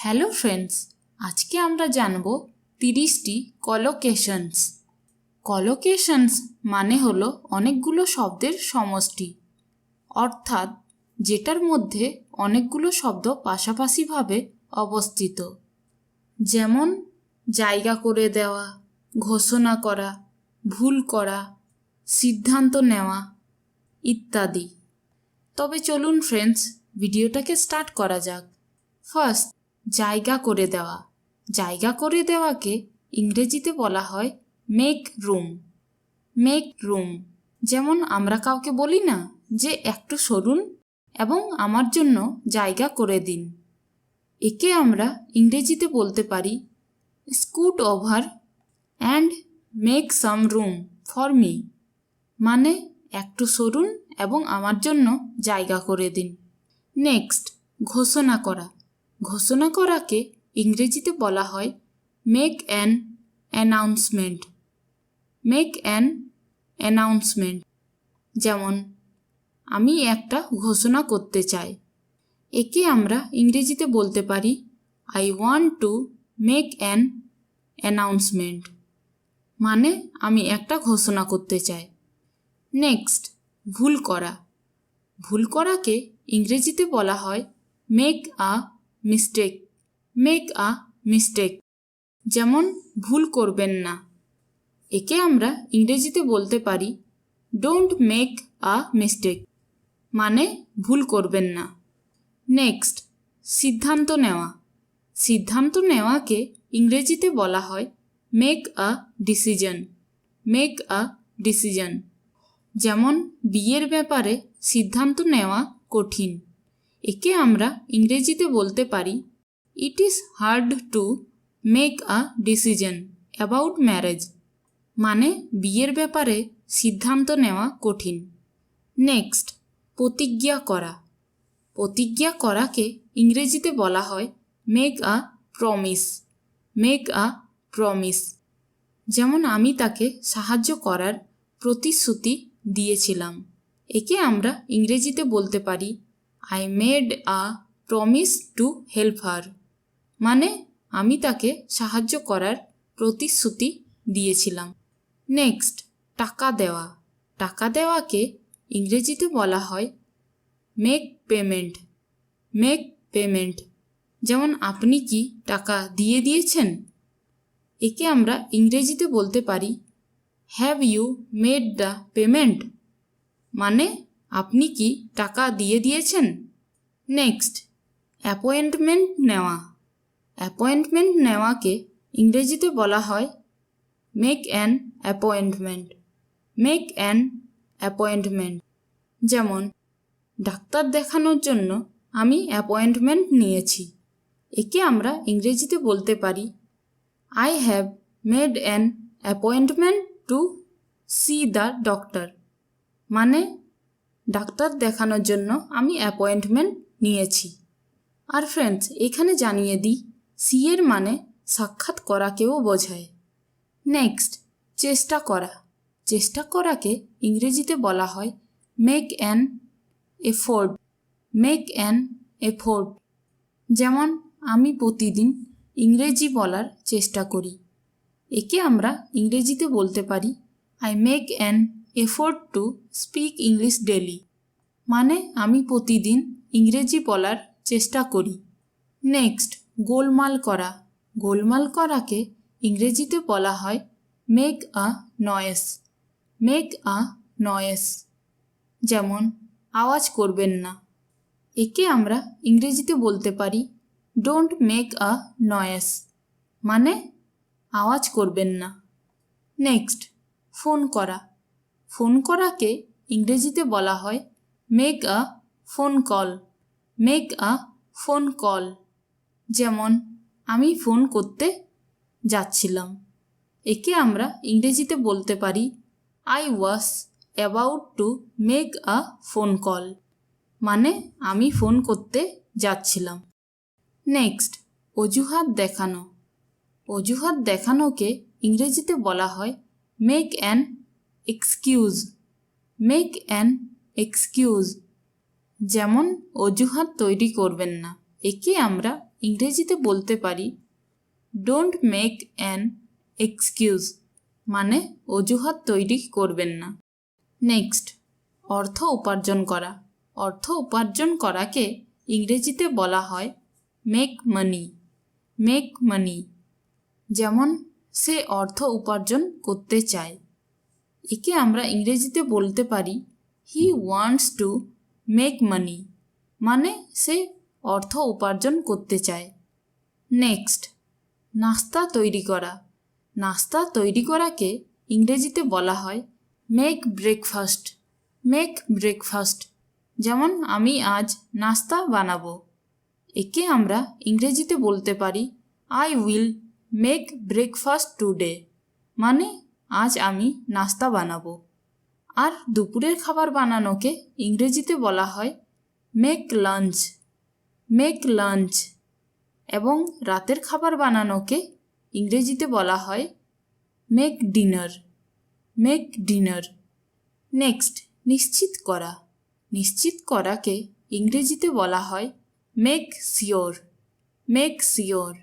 Hello friends আজকে আমরা জানব তিরিশটি কলোকেশনস কলোকেশনস মানে হলো অনেকগুলো শব্দের সমষ্টি। অর্থাৎ যেটার মধ্যে অনেকগুলো শব্দ পাশাপাশিভাবে অবস্থিত। যেমন জায়গা করে দেওয়া, ঘোষণা করা, ভুল করা, সিদ্ধান্ত নেওয়া ইত্যাদি। তবে চলুন ফ্রেন্ডস ভিডিওটাকে স্টার্ট করা যাক। ফার্স্ট জায়গা করে দেওয়া। জায়গা করে দেওয়াকে ইংরেজিতে বলা হয় মেক রুম মেক রুম যেমন আমরা কাউকে বলি না যে একটু সরুন এবং আমার জন্য জায়গা করে দিন। একে আমরা ইংরেজিতে বলতে পারি scoot over and make some room for me মানে একটু সরুন এবং আমার জন্য জায়গা করে দিন। নেক্সট ঘোষণা করা। ঘোষণা করাকে ইংরেজিতে বলা হয় make an announcement make an announcement যেমন, আমি একটা ঘোষণা করতে চাই। একে আমরা ইংরেজিতে বলতে পারি I want to make an announcement মানে আমি একটা ঘোষণা করতে চাই। নেক্সট ভুল করা। ভুল করাকে ইংরেজিতে বলা হয় make a mistake make a mistake যেমন, ভুল করবেন না। একে আমরা ইংরেজিতে বলতে পারি ডোন্ট মেক আ মিস্টেক মানে ভুল করবেন না। নেক্সট সিদ্ধান্ত নেওয়া। সিদ্ধান্ত নেওয়াকে ইংরেজিতে বলা হয় make a decision make a decision যেমন, বিয়ের ব্যাপারে সিদ্ধান্ত নেওয়া কঠিন। একে আমরা ইংরেজিতে বলতে পারি it is hard to make a decision about marriage মানে বিয়ের ব্যাপারে সিদ্ধান্ত নেওয়া কঠিন। নেক্সট প্রতিজ্ঞা করা। প্রতিজ্ঞা করাকে ইংরেজিতে বলা হয় make a promise make a promise যেমন আমি তাকে সাহায্য করার প্রতিশ্রুতি দিয়েছিলাম। একে আমরা ইংরেজিতে বলতে পারি I made a promise to help her মানে আমি তাকে সাহায্য করার প্রতিশ্রুতি দিয়েছিলাম। নেক্সট টাকা দেওয়া। টাকা দেওয়াকে ইংরেজিতে বলা হয় মেক পেমেন্ট মেক পেমেন্ট যেমন, আপনি কি টাকা দিয়ে দিয়েছেন? একে আমরা ইংরেজিতে বলতে পারি have you made the payment মানে আপনি কি টাকা দিয়ে দিয়েছেন? নেক্সট, অ্যাপয়েন্টমেন্ট নেওয়া। অ্যাপয়েন্টমেন্ট নেওয়াকে ইংরেজিতে বলা হয় make an appointment make an appointment যেমন, ডাক্তার দেখানোর জন্য আমি অ্যাপয়েন্টমেন্ট নিয়েছি। একে আমরা ইংরেজিতে বলতে পারি I have made an appointment to see the doctor মানে ডাক্তার দেখানোর জন্য আমি অ্যাপয়েন্টমেন্ট নিয়েছি। আর ফ্রেন্ডস এখানে জানিয়ে দিই সি এর মানে সাক্ষাৎ করাকেও বোঝায়। নেক্সট চেষ্টা করা। চেষ্টা করাকে ইংরেজিতে বলা হয় make an effort make an effort যেমন, আমি প্রতিদিন ইংরেজি বলার চেষ্টা করি। একে আমরা ইংরেজিতে বলতে পারি I make an effort to speak English daily. মানে আমি প্রতিদিন ইংরেজি বলার চেষ্টা করি। নেক্সট, গোলমাল করা। গোলমাল করাকে ইংরেজিতে বলা হয় make a noise make a noise যেমন, আওয়াজ করবেন না। একে আমরা ইংরেজিতে বলতে পারি ডোন্ট মেক আ নয়েস মানে আওয়াজ করবেন না। নেক্সট, ফোন করা। ফোন করাকে ইংরেজিতে বলা হয় make a phone call make a phone call যেমন, আমি ফোন করতে যাচ্ছিলাম। একে আমরা ইংরেজিতে বলতে পারি I was about to make a phone call মানে আমি ফোন করতে যাচ্ছিলাম। নেক্সট অজুহাত দেখানো। অজুহাত দেখানোকে ইংরেজিতে বলা হয় make an excuse make an excuse যেমন অজুহাত তৈরি করবেন না। একে আমরা ইংরেজিতে বলতে পারি ডোন্ট মেক অ্যান এক্সকিউজ মানে অজুহাত তৈরি করবেন না। নেক্সট অর্থ উপার্জন করা। অর্থ উপার্জন করাকে ইংরেজিতে বলা হয় মেক মানি মেক মানি যেমন সে অর্থ উপার্জন করতে চায়। একে আমরা ইংরেজিতে বলতে পারি he wants to make money মানে সে অর্থ উপার্জন করতে চায়। নেক্সট নাস্তা তৈরি করা। নাস্তা তৈরি করাকে ইংরেজিতে বলা হয় মেক ব্রেকফাস্ট মেক ব্রেকফাস্ট যেমন আমি আজ নাস্তা বানাবো। একে আমরা ইংরেজিতে বলতে পারি I will make breakfast today মানে আজ আমি নাস্তা বানাবো। আর দুপুরের খাবার বানানোকে ইংরেজিতে বলা হয় মেক লাঞ্চ মেক লাঞ্চ এবং রাতের খাবার বানানোকে ইংরেজিতে বলা হয় make dinner make dinner next নিশ্চিত করা। নিশ্চিত করাকে ইংরেজিতে বলা হয় মেক শিওর মেক শিওর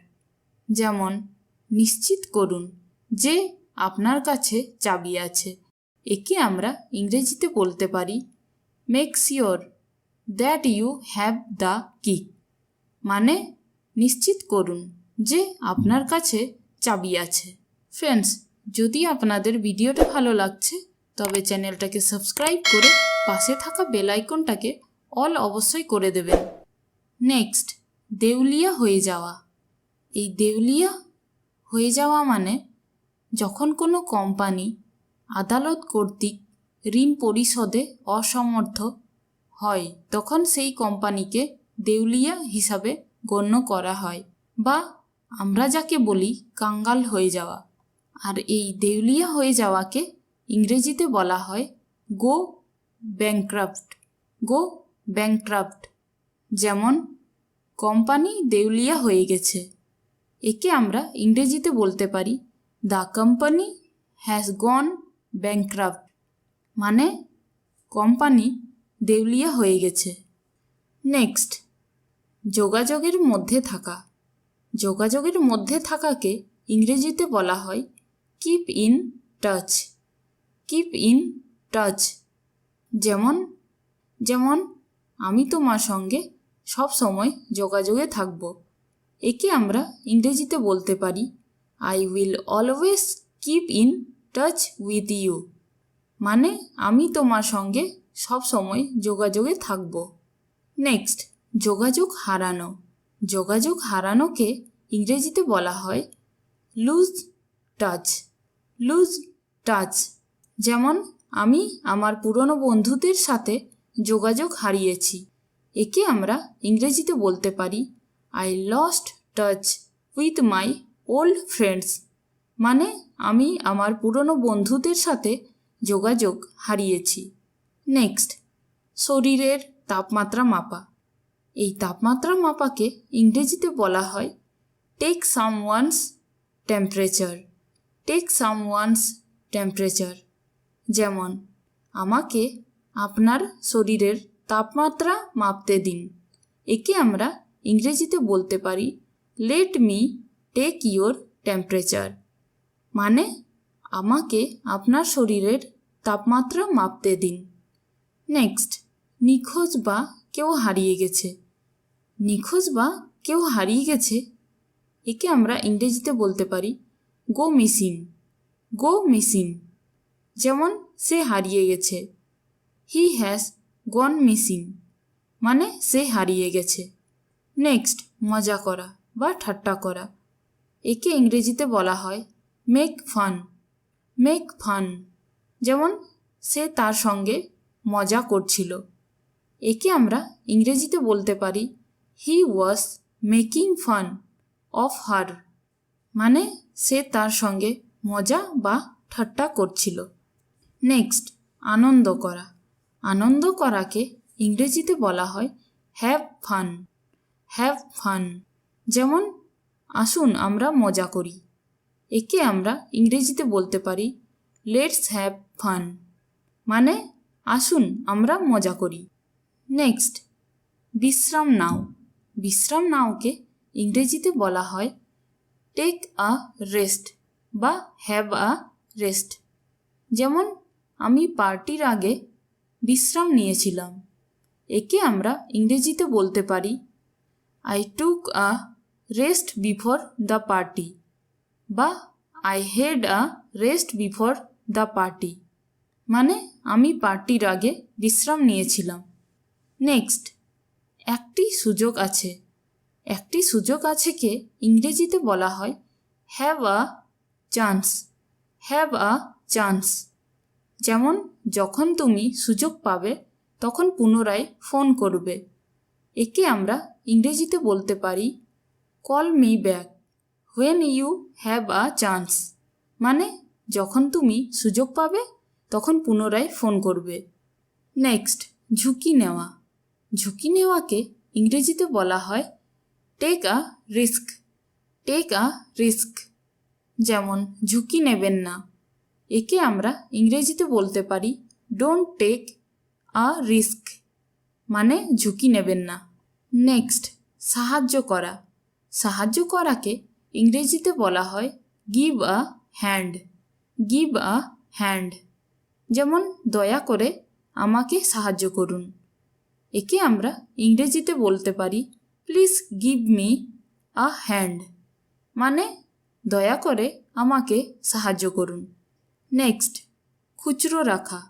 যেমন, নিশ্চিত করুন যে আপনার কাছে চাবি আছে। একে আমরা ইংরেজিতে বলতে পারি make sure that you have the key মানে নিশ্চিত করুন যে আপনার কাছে চাবি আছে। ফ্রেন্ডস যদি আপনাদের ভিডিওটা ভালো লাগছে, তবে চ্যানেলটাকে সাবস্ক্রাইব করে পাশে থাকা বেল আইকনটাকে অল অবশ্যই করে দেবেন। নেক্সট দেউলিয়া হয়ে যাওয়া। এই দেউলিয়া হয়ে যাওয়া মানে যখন কোনো কোম্পানি আদালত কর্তৃক ঋণ পরিশোধে অসমর্থ হয়, তখন সেই কোম্পানিকে দেউলিয়া হিসাবে গণ্য করা হয় বা আমরা যাকে বলি কাঙ্গাল হয়ে যাওয়া। আর এই দেউলিয়া হয়ে যাওয়াকে ইংরেজিতে বলা হয় গো ব্যাংক্রাফ্ট। Go bankrupt. যেমন, কোম্পানি দেউলিয়া হয়ে গেছে। একে আমরা ইংরেজিতে বলতে পারি the company has gone bankrupt মানে কোম্পানি দেউলিয়া হয়ে গেছে। নেক্সট যোগাযোগের মধ্যে থাকা। যোগাযোগের মধ্যে থাকাকে ইংরেজিতে বলা হয় keep in touch keep in touch যেমন যেমন, আমি তোমার সঙ্গে সব সময় যোগাযোগে থাকব। একে আমরা ইংরেজিতে বলতে পারি I will always keep in touch with you মানে আমি তোমার সঙ্গে সব সময় যোগাযোগে থাকব। নেক্সট যোগাযোগ হারানো। যোগাযোগ হারানোকে ইংরেজিতে বলা হয় লুজ টাচ লুজ টাচ যেমন, আমি আমার পুরনো বন্ধুদের সাথে যোগাযোগ হারিয়েছি। একে আমরা ইংরেজিতে বলতে পারি I lost touch with my old friends মানে আমি আমার পুরনো বন্ধুদের সাথে যোগাযোগ হারিয়েছি। নেক্সট শরীরের তাপমাত্রা মাপা। এই তাপমাত্রা মাপাকে ইংরেজিতে বলা হয় take someone's temperature take someone's temperature যেমন, আমাকে আপনার শরীরের তাপমাত্রা মাপতে দিন। একে আমরা ইংরেজিতে বলতে পারি let me take your temperature মানে আমাকে আপনার শরীরের তাপমাত্রা মাপতে দিন। নেক্সট নিখোঁজ বা কেউ হারিয়ে গেছে। নিখোঁজ বা কেউ হারিয়ে গেছে, একে আমরা ইংরেজিতে বলতে পারি গো মিসিং গো মিসিং যেমন সে হারিয়ে গেছে। হি হ্যাজ গন মিসিং মানে সে হারিয়ে গেছে। নেক্সট মজা করা বা ঠাট্টা করা। একে ইংরেজিতে বলা হয় মেক ফান মেক ফান যেমন, সে তার সঙ্গে মজা করছিল। একে আমরা ইংরেজিতে বলতে পারি he was making fun of her মানে সে তার সঙ্গে মজা বা ঠাট্টা করছিল। নেক্সট আনন্দ করা। আনন্দ করাকে ইংরেজিতে বলা হয় হ্যাভ ফান হ্যাভ ফান যেমন আসুন আমরা মজা করি। একে আমরা ইংরেজিতে বলতে পারি লেটস হ্যাভ ফান মানে আসুন, আমরা মজা করি। নেক্সট বিশ্রাম নাও। বিশ্রাম নাওকে ইংরেজিতে বলা হয় টেক আ রেস্ট বা হ্যাভ আ রেস্ট যেমন, আমি পার্টির আগে বিশ্রাম নিয়েছিলাম। একে আমরা ইংরেজিতে বলতে পারি I took a rest before the party বা I had a rest before the party মানে আমি পার্টির আগে বিশ্রাম নিয়েছিলাম। নেক্সট একটি সুযোগ আছে। একটি সুযোগ আছেকে ইংরেজিতে বলা হয় have a chance have a chance যেমন, যখন তুমি সুযোগ পাবে, তখন পুনরায় ফোন করবে। একে আমরা ইংরেজিতে বলতে পারি call me back when you have a chance মানে যখন তুমি সুযোগ পাবে, তখন পুনরায় ফোন করবে। নেক্সট ঝুঁকি নেওয়া। ঝুঁকি নেওয়াকে ইংরেজিতে বলা হয় take a risk take a risk যেমন, ঝুঁকি নেবেন না। একে আমরা ইংরেজিতে বলতে পারি ডোন্ট টেক আ রিস্ক মানে ঝুঁকি নেবেন না। নেক্সট সাহায্য করা। সাহায্য করাকে ইংরেজিতে বলা হয় give a hand give a hand যেমন, দয়া করে আমাকে সাহায্য করুন। একে আমরা ইংরেজিতে বলতে পারি please give me a hand মানে দয়া করে আমাকে সাহায্য করুন। নেক্সট খুচরো রাখা।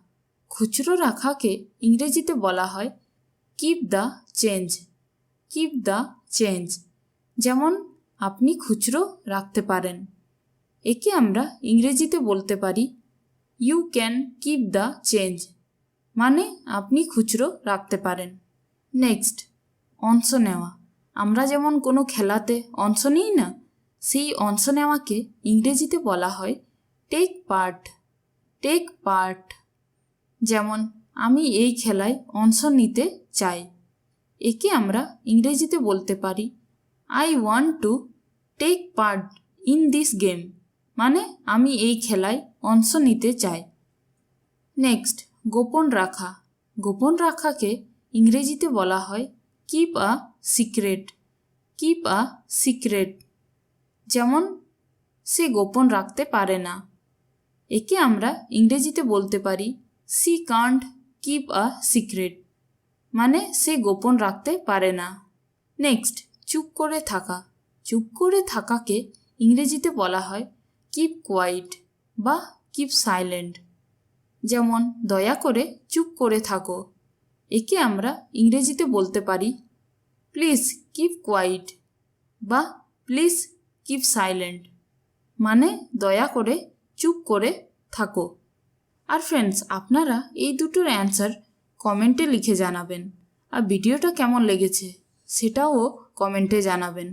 খুচরো রাখাকে ইংরেজিতে বলা হয় keep the change keep the change যেমন আপনি খুচরো রাখতে পারেন। একে আমরা ইংরেজিতে বলতে পারি you can keep the change মানে আপনি খুচরো রাখতে পারেন। নেক্সট অংশ নেওয়া। আমরা যেমন কোনো খেলাতে অংশ নিই না, সেই অংশ নেওয়াকে ইংরেজিতে বলা হয় টেক পার্ট টেক পার্ট যেমন, আমি এই খেলায় অংশ নিতে চাই একে আমরা ইংরেজিতে বলতে পারি I want to take part in this game মানে আমি এই খেলায় অংশ নিতে চাই। নেক্সট গোপন রাখা। গোপন রাখাকে ইংরেজিতে বলা হয় keep a secret keep a secret যেমন, সে গোপন রাখতে পারে না। একে আমরা ইংরেজিতে বলতে পারি she can't keep a secret মানে সে গোপন রাখতে পারে না। নেক্সট চুপ করে থাকা, চুপ করে থাকাকে ইংরেজিতে বলা হয় কিপ কোয়াইট বা কিপ সাইলেন্ট যেমন, দয়া করে চুপ করে থাকো। একে আমরা ইংরেজিতে বলতে পারি প্লিজ কিপ কোয়াইট বা প্লিজ কিপ সাইলেন্ট মানে দয়া করে চুপ করে থাকো। আর ফ্রেন্ডস আপনারা এই দুটোর অ্যান্সার কমেন্টে লিখে জানাবেন। আর ভিডিওটা কেমন লেগেছে, সেটাও কমেন্টে জানাবেন।